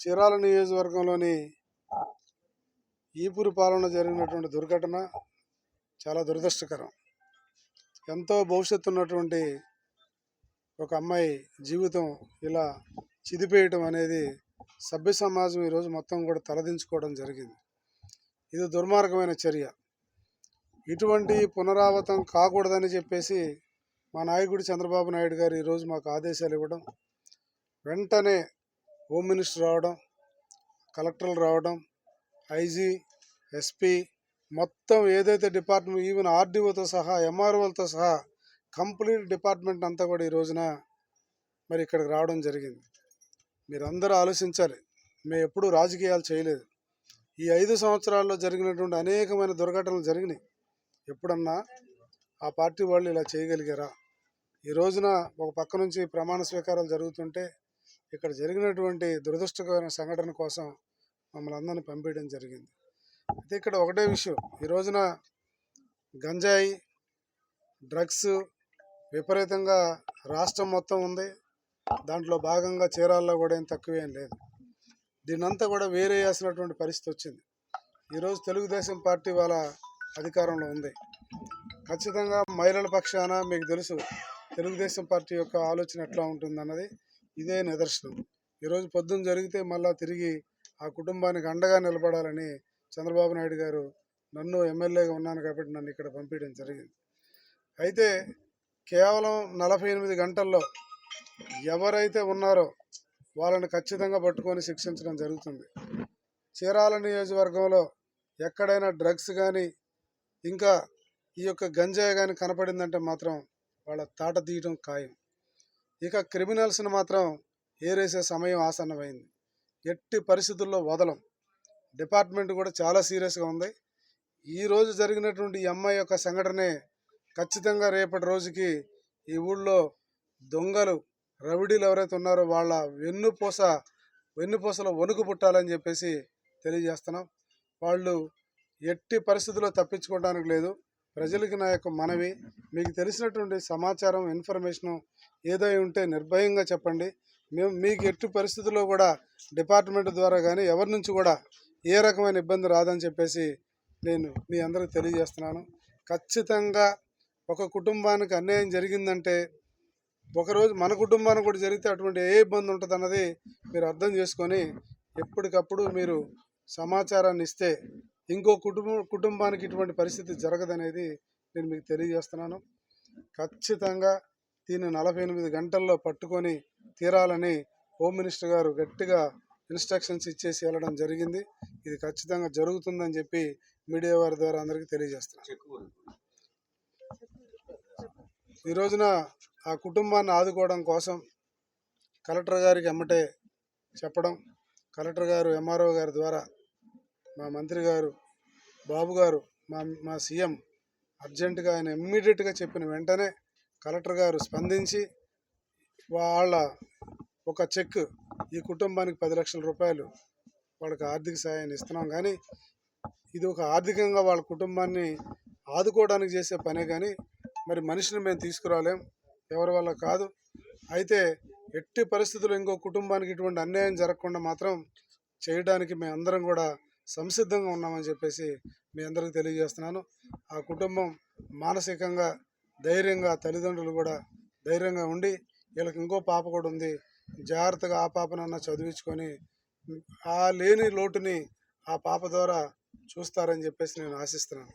చీరాల నియోజకవర్గంలోని ఈపురు పాలన జరిగినటువంటి దుర్ఘటన చాలా దురదృష్టకరం. ఎంతో భవిష్యత్తు ఉన్నటువంటి ఒక అమ్మాయి జీవితం ఇలా చిదిపేయటం అనేది సభ్య సమాజం ఈరోజు మొత్తం కూడా తలదించుకోవడం జరిగింది. ఇది దుర్మార్గమైన చర్య. ఇటువంటి పునరావృతం కాకూడదని చెప్పేసి మా నాయకుడు చంద్రబాబు నాయుడు గారు ఈరోజు మాకు ఆదేశాలు ఇవ్వడం వెంటనే హోమ్ మినిస్టర్ రావడం కలెక్టర్లు రావడం ఐజీ ఎస్పీ మొత్తం ఏదైతే డిపార్ట్మెంట్ ఈవెన్ ఆర్డీఓతో సహా ఎంఆర్ఓలతో సహా కంప్లీట్ డిపార్ట్మెంట్ అంతా కూడా ఈ రోజున మరి ఇక్కడికి రావడం జరిగింది. మీరందరూ ఆలోచించాలి. మేము ఎప్పుడూ రాజకీయాలు చేయలేదు. ఈ ఐదు సంవత్సరాల్లో జరిగినటువంటి అనేకమైన దుర్ఘటనలు జరిగినాయి. ఎప్పుడన్నా ఆ పార్టీ వాళ్ళు ఇలా చేయగలిగారా? ఈ రోజున ఒక పక్క నుంచి ప్రమాణ స్వీకారాలు జరుగుతుంటే ఇక్కడ జరిగినటువంటి దురదృష్టకరమైన సంఘటన కోసం మమ్మల్ని అందరిని పంపించడం జరిగింది. అయితే ఇక్కడ ఒకటే విషయం. ఈ రోజున గంజాయి డ్రగ్స్ విపరీతంగా రాష్ట్రం మొత్తం ఉంది. దాంట్లో భాగంగా చీరాల్లో కూడా ఏం తక్కువేం లేదు. దీన్నంతా కూడా వేరే వేసినటువంటి పరిస్థితి వచ్చింది. ఈరోజు తెలుగుదేశం పార్టీ వాళ్ళ అధికారంలో ఉంది. ఖచ్చితంగా మహిళల పక్షాన మీకు తెలుసు తెలుగుదేశం పార్టీ యొక్క ఆలోచన ఎట్లా ఉంటుందన్నది. ఇదే నిదర్శనం. ఈరోజు పొద్దున్న జరిగితే మళ్ళా తిరిగి ఆ కుటుంబానికి అండగా నిలబడాలని చంద్రబాబు నాయుడు గారు నన్ను ఎమ్మెల్యేగా ఉన్నాను కాబట్టి నన్ను ఇక్కడ పంపించడం జరిగింది. అయితే కేవలం నలభై ఎనిమిది గంటల్లో ఎవరైతే ఉన్నారో వాళ్ళని ఖచ్చితంగా పట్టుకొని శిక్షించడం జరుగుతుంది. చీరాల నియోజకవర్గంలో ఎక్కడైనా డ్రగ్స్ కానీ ఇంకా ఈ యొక్క గంజాయి కానీ కనపడిందంటే మాత్రం వాళ్ళ తాట తీయటం ఖాయం. ఇక క్రిమినల్స్ని మాత్రం ఏరేసే సమయం ఆసన్నమైంది. ఎట్టి పరిస్థితుల్లో వదలం. డిపార్ట్మెంట్ కూడా చాలా సీరియస్గా ఉంది. ఈ రోజు జరిగినటువంటి ఈ అమ్మాయి యొక్క సంఘటనే ఖచ్చితంగా రేపటి రోజుకి ఈ ఊళ్ళో దొంగలు రవిడీలు ఎవరైతే ఉన్నారో వాళ్ళ వెన్నుపూస వెన్నుపూసలో వణుకు పుట్టాలని చెప్పేసి తెలియజేస్తున్నాం. వాళ్ళు ఎట్టి పరిస్థితుల్లో తప్పించుకోవడానికి లేదు. ప్రజలకి నా యొక్క మనవి. మీకు తెలిసినటువంటి సమాచారం ఇన్ఫర్మేషను ఏదై ఉంటే నిర్భయంగా చెప్పండి. మేము మీకు ఎట్టి పరిస్థితుల్లో కూడా డిపార్ట్మెంట్ ద్వారా కానీ ఎవరి నుంచి కూడా ఏ రకమైన ఇబ్బంది రాదని చెప్పేసి నేను మీ అందరికి తెలియజేస్తున్నాను. ఖచ్చితంగా ఒక కుటుంబానికి అన్యాయం జరిగిందంటే ఒకరోజు మన కుటుంబానికి కూడా జరిగితే అటువంటి ఏ ఇబ్బంది ఉంటుంది అన్నది మీరు అర్థం చేసుకొని ఎప్పటికప్పుడు మీరు సమాచారాన్ని ఇస్తే ఇంకో కుటుంబం కుటుంబానికి ఇటువంటి పరిస్థితి జరగదనేది నేను మీకు తెలియజేస్తున్నాను. ఖచ్చితంగా దీన్ని నలభై ఎనిమిది గంటల్లో పట్టుకొని తీరాలని హోమ్ మినిస్టర్ గారు గట్టిగా ఇన్స్ట్రక్షన్స్ ఇచ్చేసి వెళ్ళడం జరిగింది. ఇది ఖచ్చితంగా జరుగుతుందని చెప్పి మీడియా వారి ద్వారా అందరికీ తెలియజేస్తున్నాను. ఈ రోజున ఆ కుటుంబాన్ని ఆదుకోవడం కోసం కలెక్టర్ గారికి ఎమ్మటే చెప్పడం కలెక్టర్ గారు ఎంఆర్ఓ గారి ద్వారా మా మంత్రి గారు బాబు గారు మా మా సీఎం అర్జెంటుగా ఆయన ఇమ్మీడియట్గా చెప్పిన వెంటనే కలెక్టర్ గారు స్పందించి వాళ్ళ ఒక చెక్ ఈ కుటుంబానికి పది లక్షల రూపాయలు వాళ్ళకి ఆర్థిక సహాయాన్ని ఇస్తున్నాం. కానీ ఇది ఒక ఆర్థికంగా వాళ్ళ కుటుంబాన్ని ఆదుకోవడానికి చేసే పనే కానీ మరి మనిషిని మేము తీసుకురాలేం. ఎవరి వల్ల కాదు. అయితే ఎట్టి పరిస్థితుల్లో ఇంకో కుటుంబానికి ఇటువంటి అన్యాయం జరగకుండా మాత్రం చేయడానికి మేము అందరం కూడా సంసిద్ధంగా ఉన్నామని చెప్పేసి మీ అందరికీ తెలియజేస్తున్నాను. ఆ కుటుంబం మానసికంగా ధైర్యంగా తల్లిదండ్రులు కూడా ధైర్యంగా ఉండి వీళ్ళకి ఇంకో పాప కూడా ఉంది. జాగ్రత్తగా ఆ పాపనన్నా చదివించుకొని ఆ లేని లోటుని ఆ పాప ద్వారా చూస్తారని చెప్పేసి నేను ఆశిస్తున్నాను.